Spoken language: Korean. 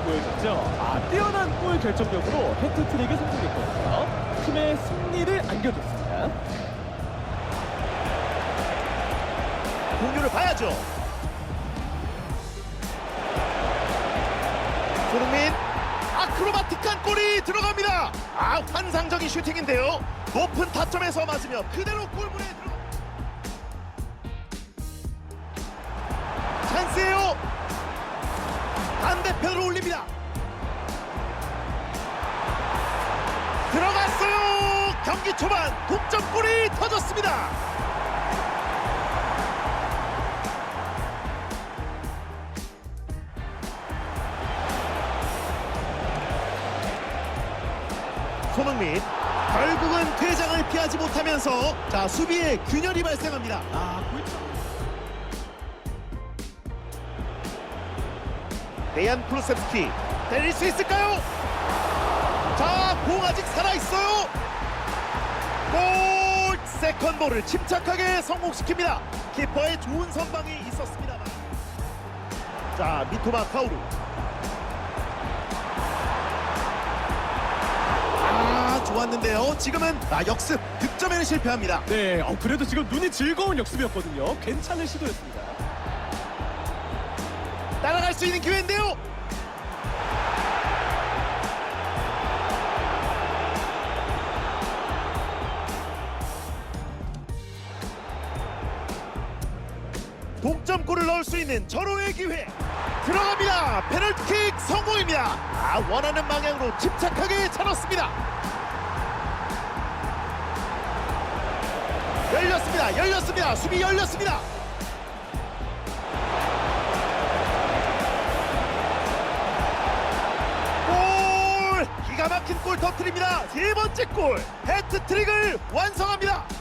아주 결정적으로 해트트릭에 성공했거든요. 팀의 승리를 안겨줬습니다. 공유를 봐야죠. 손흥민 아크로바틱한 골이 들어갑니다. 아 환상적인 슈팅인데요. 높은 타점에서 맞으며 그대로 골문에 들어. 찬스예요. 반대편으로 올립니다. 들어갔어요. 경기 초반 동점골이 터졌습니다. 손흥민 결국은 퇴장을 피하지 못하면서 자 수비에 균열이 발생합니다. 아, 데얀 프루셉스키 때릴 수 있을까요? 자, 공 아직 살아 있어요. 골! 세컨볼을 침착하게 성공시킵니다. 키퍼의 좋은 선방이 있었습니다만. 자, 미토마 카우루. 아, 좋았는데요. 지금은 아, 역습 득점에는 실패합니다. 네, 어, 그래도 지금 눈이 즐거운 역습이었거든요. 괜찮은 시도였습니다. 따라갈 수 있는 기회인데요. 동점골을 넣을 수 있는 절호의 기회 들어갑니다. 페널티킥 성공입니다. 아, 원하는 방향으로 침착하게 차렸습니다. 열렸습니다. 열렸습니다. 수비 열렸습니다. 막힌 골 터트립니다. 세 번째 골. 해트트릭을 완성합니다.